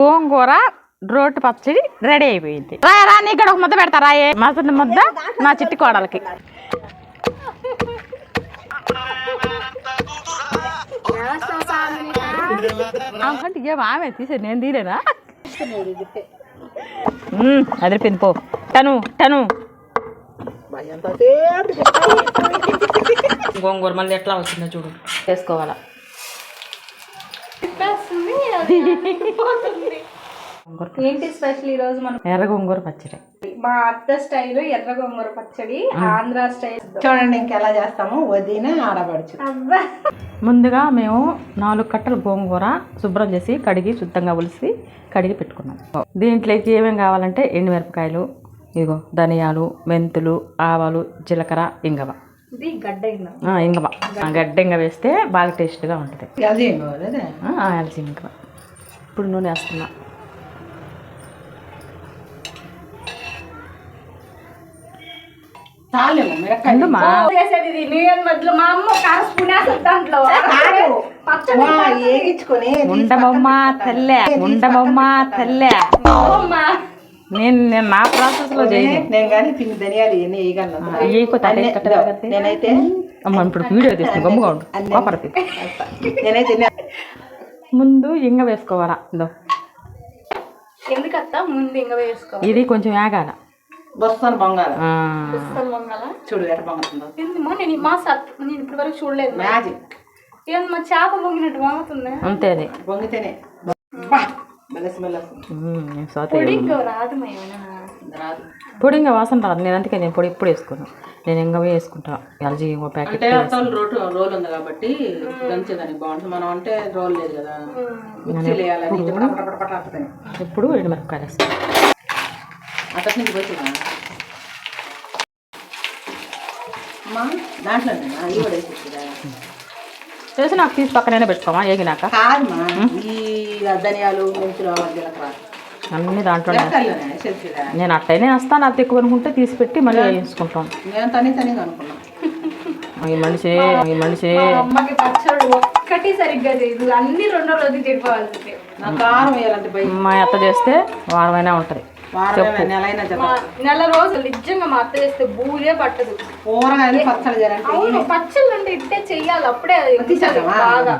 గోంగూర రోటి పచ్చడి రెడీ అయిపోయింది. రా రా నీ ఇక్కడ ఒక ముద్ద పెడతారా ఏ. మసటి ముద్ద నా చిట్టి కోడలకి. అంటే ఏం ఆమె తీసేది నేను తీరేనా అదిరిపోయింది పో. టను టను గోంగూర మళ్ళీ ఎట్లా వచ్చిందో చూడు. వేసుకోవాలా ఏంటి స్పెషల్ ఈ రోజు మనం? ఎర్ర గోంగూర పచ్చడి. మా అత్త స్టైల్ ఎర్ర గోంగూర పచ్చడి ఆంధ్ర స్టైల్. చూడండి ఇంకెలా చేస్తాము వదిన ఆడపడుచు అబ్బా. ముందుగా మేము నాలుగు కట్టలు గోంగూర శుభ్రం చేసి కడిగి శుద్ధంగా ఉలిసి కడిగి పెట్టుకున్నాం. దీంట్లోకి ఏమేమి కావాలంటే ఎండుమిరపకాయలు ఇగో ధనియాలు మెంతులు ఆవాలు జీలకర్ర ఇంగవ. ఇది గడ్డ ఇంగవ ఇంగ వేస్తే బాగా టేస్ట్గా ఉంటుంది. అలసి ఇంగవ ఇప్పుడు నూనె వేస్తున్నా. ఉండమమ్మ తల్లే ఉండమమ్మ తల్లే. నేను నేను నా ప్రాసెస్లో చేయను. నేను కానీ తిని ధనియాలు ఇవన్నీ వేయగలను. అయ్యి కొత్త అన్నీ- కట్టెలు ఇదో, కడితే. నేనైతే అమ్మ ఇప్పుడు వీడియో తీస్తుంది గమ్ముగా ఉండు. నేనైతే ముందు ఇంగ వేసుకోవాలా? ఇదో. ఎందుకత్త? ముందు ఇంక వేసుకో ఇది కొంచెం బొస్తాను చూడు ఏందమ్మా నేను మా సత్ నేను ఇప్పటి వరకు చూడలేదు. మ్యాజిక్. ఏంది మా చేప పొంగినట్టు వంగుతుంది అంతే అది పొడి ఇంకా వాసన రాదు. నేను అందుకే నేను పొడి ఎప్పుడు వేసుకున్నాను నేను ఇంకా వేసుకుంటా. ఎల్జీ ఇంకో ప్యాకెట్ రోడ్ రోల్ ఉంది కాబట్టి దంచేదానికి బాగుంటుంది. మనం అంటే రోల్ లేదు కదా. అంటదని. ఎప్పుడు? ఎండుమిరపకాయలు వేస్తాను అక్కడి నుంచి అమ్మా దాంట్లోనే చేసి నాకు తీసి పక్కనైనా పెట్టుకోమా? ఏగినాక ధనియాలు అన్ని దాంట్లో నేను అట్టయినే వేస్తాను అది ఎక్కువ అనుకుంటే తీసి పెట్టి మళ్ళీ వేసుకుంటాం నేను తని తని అనుకున్నా. ఈ మనిషి ఈ మనిషి. మా అమ్మకి పచ్చడి ఒక్కటి సరిగ్గా చేయదు అన్ని రెండో రోజు మా అత్త చేస్తే వారమైనా ఉంటుంది. చెప్ప. నెల రోజులు నిజంగా మా అత్త చేస్తే బూజే పట్టదు. కూరగాయలు అవును పచ్చళ్ళు అంటే ఇట్టే చెయ్యాలి అప్పుడే బాగా.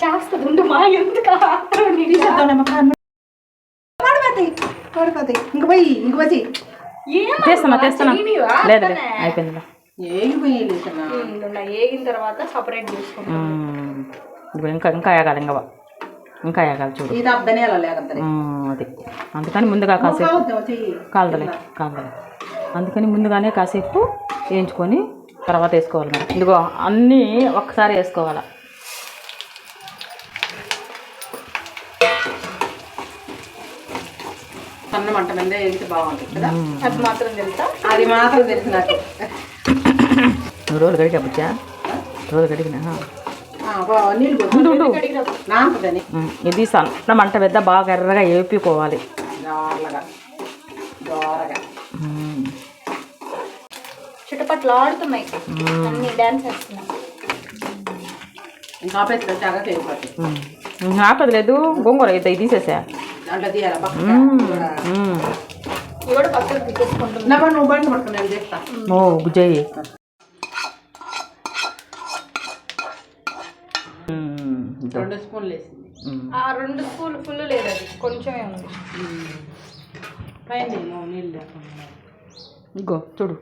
చేస్తుంది ఉండు మా ఎందుకు ఇంక పోయి ఇంక పోయి? లేదు లేదు. అయిపోయింది ఏగిపోయి ఏగిన తర్వాత సపరేట్ చేసుకుంటాం. ఇంకా ఇంకా వేగాలి ఇంకా ఇంకా వేగాలి చూడు. అది. అందుకని ముందుగా కాసేపు కాలదలే కాలదలే. అందుకని ముందుగానే కాసేపు వేయించుకొని తర్వాత వేసుకోవాలి మరి ఇదిగో అన్నీ ఒక్కసారి వేసుకోవాలి. సన్న మంట మీద వేగితే బాగుంటుంది కదా? అది మాత్రం తెలుసా? అది మాత్రం రోజులు గడిగా బుచ్చా? రోజు గడిగినా ఇది సన్న మంట పెద్ద బాగా ఎర్రగా మ్మ్. చుట్టుపక్కల ఆడుతున్నాయి. ఆపదు లేదు గోంగూర ఇది తీసేసా. దాంట్లో తీయాలి పక్కన మ్మ్. ఇవి కూడా పక్కన తీసేసుకుంటున్నాం నా నువ్వు బండి పట్టుకుని నేను చేస్తా ఓ గుజ్జయ్యి మ్మ్. ఇదో. రెండు స్పూన్లు వేసింది. ఆ రెండు స్పూన్ ఫుల్ లేదు అది కొంచెమే ఉంది. పైన నీళ్ళు లేకుండా. ఇగో చూడు.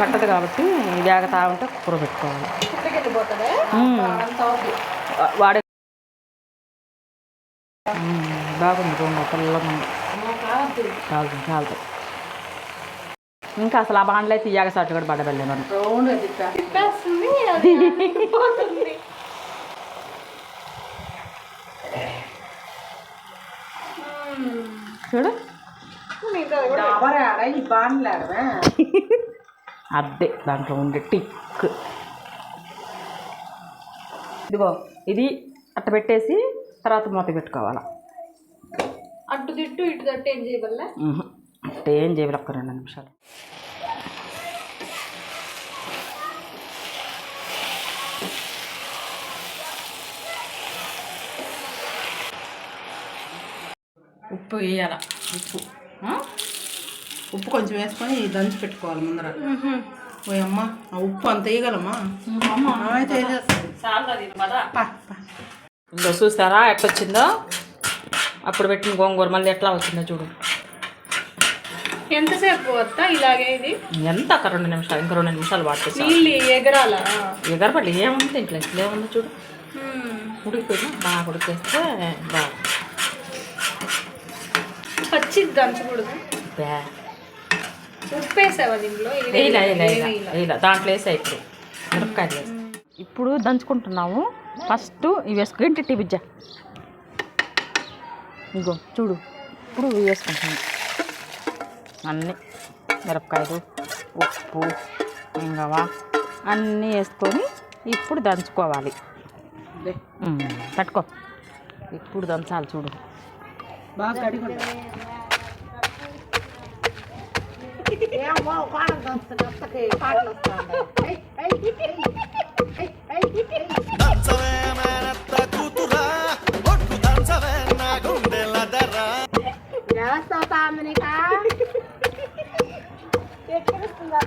పట్టదు కాబట్టి వేగతా ఉంటే కూర పెట్టుకోవాలి. వాడే. బాగుంది గోంగూర తెల్లగా ఉంది చాలు చాలు ఇంకా అసలు ఆ బాండ్లు అయితే ఇయ్యాక సాటు కూడా తిప్పేస్తుంది అది పోతుంది చూడు. అదే దాంట్లో ఉండే టిక్. ఇదిగో ఇది అట్ట పెట్టేసి తర్వాత మూత పెట్టుకోవాలా. అటు తిట్టు ఇటు తట్టు ఏం చేయబల్ల ఏం చేయాలి ఒక్క రెండు నిమిషాలు. ఉప్పు వేయాల. ఉప్పు. ఉప్పు కొంచెం వేసుకొని దంచి పెట్టుకోవాలి ముందర. ఓ అమ్మ ఆ ఉప్పు అంత వేయగలమ్మా అయితే చూస్తారా ఎట్లా వచ్చిందో అప్పుడు పెట్టిన గోంగూర మళ్ళీ ఎట్లా వచ్చిందో చూడు. ఎంతసేపు వస్తా ఇలాగే ఇది? ఎంత? ఒక రెండు నిమిషాలు ఇంకా రెండు నిమిషాలు పట్టేసి నీళ్ళు ఎగరాల? ఎగరపల్లి ఏముంది ఇంట్లో? ఇట్లా ఏముందో చూడు. ఉడికిపోయినా బాగా ఉడికేస్తే బాగా పచ్చి దంచకూడదు. ఉప్పు వేసావా దీంట్లో? వేసా ఇప్పుడు. మిరపకాయలు ఇప్పుడు దంచుకుంటున్నాము. ఫస్ట్ ఇవి వేసుకో. ఏంటి టీ బిజ్జ ఇగో చూడు. ఇప్పుడు ఇవి వేసుకుంటున్నాం అన్నీ మిరపకాయలు ఉప్పు ఇంగవ అన్నీ వేసుకొని ఇప్పుడు దంచుకోవాలి. పట్టుకో ఇప్పుడు దంచాలి చూడు. బాగా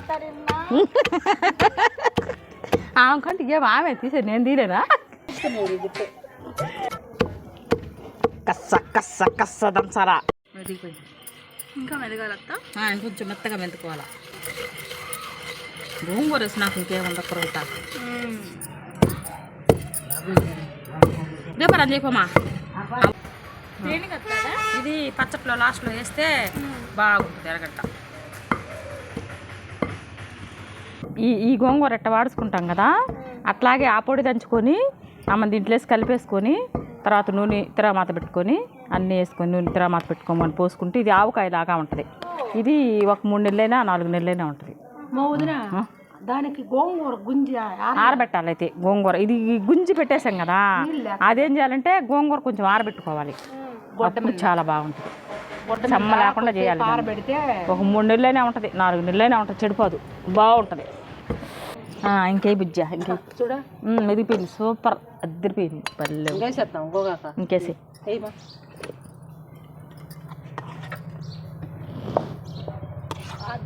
ఆమె కంటే ఏం ఆమె తీసే నేను తీరేనా కస్స కస్స కస్స దంచాలా. ఇంకా మెదగాలత్తా? ఇంకొంచెం మెత్తగా మెంతుకోవాలా. గోంగూర వేసి నాకు ఇంకేముంది రొట్ట రేపు దేనికి వస్తుందా ఇది పచ్చట్లో లాస్ట్లో వేస్తే బాగుంటుంది ఎరగట్ట ఈ ఈ గోంగూర ఎట్ట వాడుచుకుంటాం కదా. అట్లాగే ఆ పొడి దంచుకొని అమ్మ దీంట్లో వేసి కలిపేసుకొని తర్వాత నూనె తిరామాత పెట్టుకొని అన్నీ వేసుకొని నూనె తిరామాత పెట్టుకోమని పోసుకుంటే ఇది ఆవకాయ లాగా ఉంటుంది. ఇది ఒక మూడు నెలలైనా నాలుగు నెలలైనా ఉంటుంది. దానికి గోంగూర గుంజి ఆరబెట్టాలి అయితే గోంగూర. ఇది గుంజి పెట్టేసాం కదా. అదేం చేయాలంటే గోంగూర కొంచెం ఆరబెట్టుకోవాలి. చాలా బాగుంటుంది. చెమ్మ లేకుండా చేయాలి ఒక మూడు నెలలైనా ఉంటుంది నాలుగు నెలలైనా ఉంటుంది చెడిపోదు. బాగుంటుంది. ఇంకే బుజ్జ ఇంకే? చూడ. ఉమ్, మెదిగిపోయింది సూపర్. అద్దరిపోయింది. పల్లె గోగాక ఇంకేసి.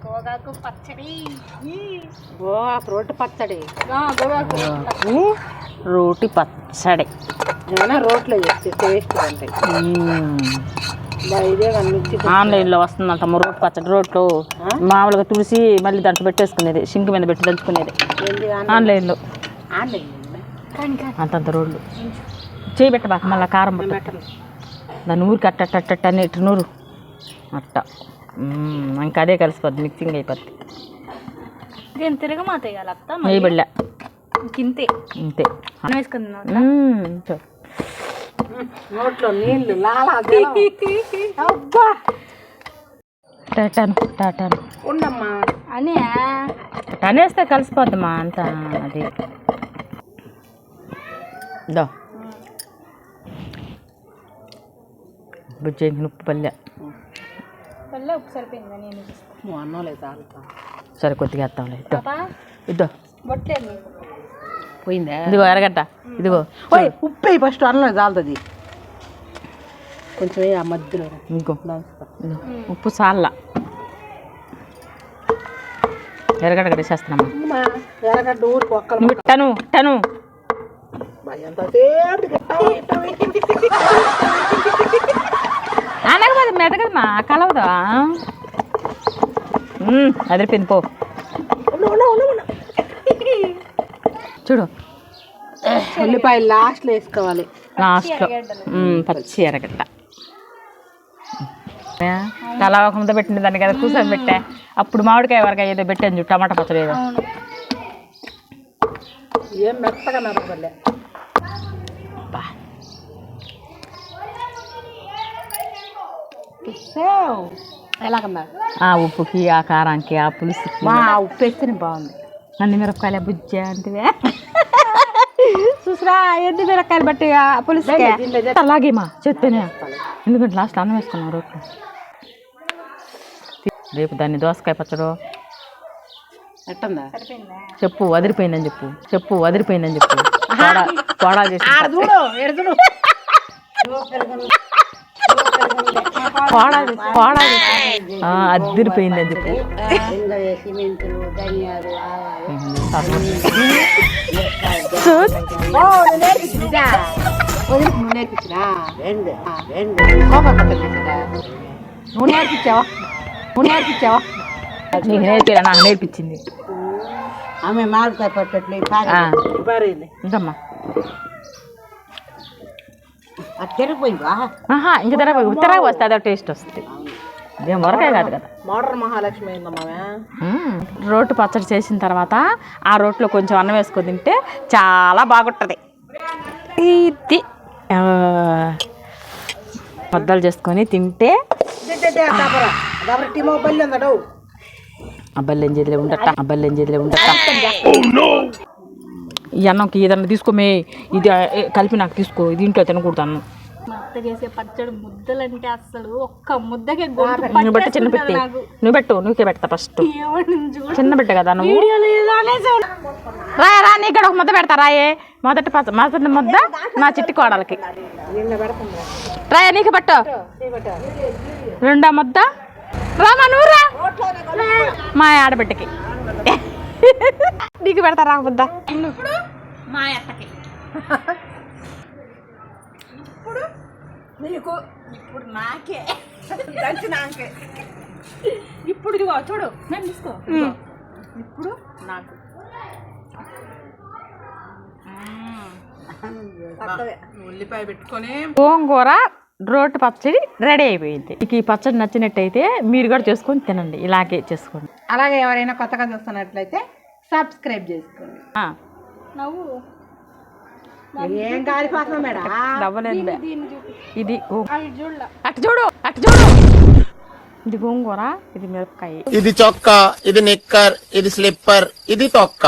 గోగాకు పచ్చడి. గోగాకు రొట్టె పచ్చడి. గోగాకు రోటి పచ్చడి. ఏమైనా రోట్లో చేస్తే టేస్ట్ ఉంటాయి మిక్సీ ఆన్లైన్లో వస్తుందంట రోటి పచ్చడి రోట్లో మామూలుగా తులసి మళ్ళీ దాంట్లో పెట్టేసుకునేది సింక్ మీద పెట్టి దంచుకునేది. ఏంది ఆన్లైన్లో. ఆన్లైన్ అంతంత రోడ్లు చేయి పెట్టబాక మళ్ళీ కారం పట్టు. దాన్ని ఊరికి అట్ట అట్ట అట్ట అని ఇటు నూరు. అట్ట. ఇంకా అదే కలిసిపోద్ది మిక్సింగ్ అయిపోద్ది. దీని తిరగమాత ఇంతే. వేసుకుందాం ఇంతే. నోట్లో నీళ్ళు లాలా అబ్బా. టాటాను టాటాను. ఉండమ్మా. అని. అనేస్తే కలిసిపోద్దమ్మా అంత అది. దో. బుజ్జి ఉప్పు పల్లె. పల్లె ఉప్పు సరిపోయిందా నేను నువ్వు అన్నం లేదు సరే కొద్దిగా వేస్తాంలే. ఇద్దో. పాపా ఇద్దో. బొట్లేదు పోయిందా? ఇదిగో ఎరగట్ట ఇదిగో. ఓయ్ ఉప్పు ఫస్ట్ అన్నం చాలుతుంది కొంచెం ఆ మధ్యలో ఇంకో. ఉప్పు చాల ఎరగడ్డ కడిసేస్తున్నామా అమ్మా ఎర్రగడ్డ ఊరికి ఒక్కలు టను టను. అనకపోతే మెదగదమ్మా కలవదా. అదిరిపోయింది పో. చూడు. ఉల్లిపాయలు లాస్ట్లో వేసుకోవాలి. లాస్ట్లో. పచ్చి ఎరగడ్డ తలా ఒక ముద్ద పెట్టింది దాన్ని కదా కూర్చొని పెట్టా. అప్పుడు మామిడికాయ వరకాయ ఏదో పెట్టాను చూడు టమాటా పచ్చడి ఏదో. అవును. ఏం మెత్తగా నరకలే ఆ ఉప్పుకి ఆ కారానికి ఆ పులుసుకి. మా ఉప్పు వేస్తేనే బాగుంది. అన్ని మిరపకాయల బుజ్జ అంటే చూసిరా ఎన్ని మిరపకాయలు బట్టి పులుసుకి? అలాగే మా చెప్తేనే ఎందుకంటే లాస్ట్ అన్నం వేసుకున్నాం రోట్లో. రేపు దాన్ని దోసకాయ పచ్చడు. ఎట్టుందా? చెప్పు వదిలిపోయిందని చెప్పు. చెప్పు వదిలిపోయిందని చెప్పు. కోడా చేసి చూడు ఎడుతుడు కోడాది కోడాది ఆ, అద్దరిపోయింది అని చెప్పి ఇందులో సిమెంట్లు ధనియాలు ఆవాలు వదిలికి నువ్వు నేర్పించినా రెండు రెండు కోపం నువ్వు నేర్పించావా నువ్వు నేర్పించావా నీకు నేర్పిరా నాకు నేర్పించింది ఆమె మామిడికాయ పట్టట్లు ఆ, పారేయండి ఇంకమ్మా అది తిరిగిపోయిందా ఆహా ఇంక తిరగ తిరగ వస్తే అదో టేస్ట్ వస్తుంది. ఇదేం వరకే కాదు కదా. మోడర్న్ మహాలక్ష్మి. రోటు పచ్చడి చేసిన తర్వాత ఆ రోట్లో కొంచెం అన్నం వేసుకొని తింటే చాలా బాగుంటుంది. ఇది ఆ, ముద్దలు చేసుకొని తింటే అబ్బాయిలు చేతిలో ఉండట అబ్బాయిలు చేతిలో ఉండట. ఈ అన్నంకి ఏదన్నా తీసుకోమే ఇది కలిపి నాకు తీసుకో ఇది ఇంట్లో తినకూడదు అన్నం. మా అత్త చేసే పచ్చడి ముద్దలంటే అసలు ఒక్క ముద్దకే నువ్వు బట్టి చిన్న పెట్టి. నువ్వు పెట్టు నువ్వుకే పెడతా ఫస్ట్. చిన్న బిడ్డ కదా నువ్వు? రా రా నీ ఇక్కడ ఒక ముద్ద పెడతా రాయే. మొదటి పచ్చ మొదటి ముద్ద నా చిట్టి కోడలకి. రాయే నీకు పట్టు. రెండో ముద్ద. రామా నువ్వు రా. మా ఆడబిడ్డకి. నీకు పెడతా రా ముద్ద. మా అత్తకి. నీకు ఇప్పుడు నాకే. దంచి నాకే. ఇప్పుడు ఇదిగో చూడు నేను తీసుకో. ఇప్పుడు నాకు. ఉల్లిపాయ పెట్టుకొని గోంగూర రోటి పచ్చడి రెడీ అయిపోయింది. మీకు ఈ పచ్చడి నచ్చినట్టయితే మీరు కూడా చేసుకొని తినండి. ఇలాగే చేసుకోండి. అలాగే ఎవరైనా కొత్తగా చూస్తున్నట్లయితే సబ్స్క్రైబ్ చేసుకోండి. ఆ, నవ్వు. ఏం కాలిపోతున్నావు మేడం? ఇది అటు చూడు అటు చూడు. ఇది గోంగూర ఇది మిరపకాయ. ఇది చొక్కా ఇది నిక్కర్ ఇది స్లిప్పర్ ఇది తొక్క.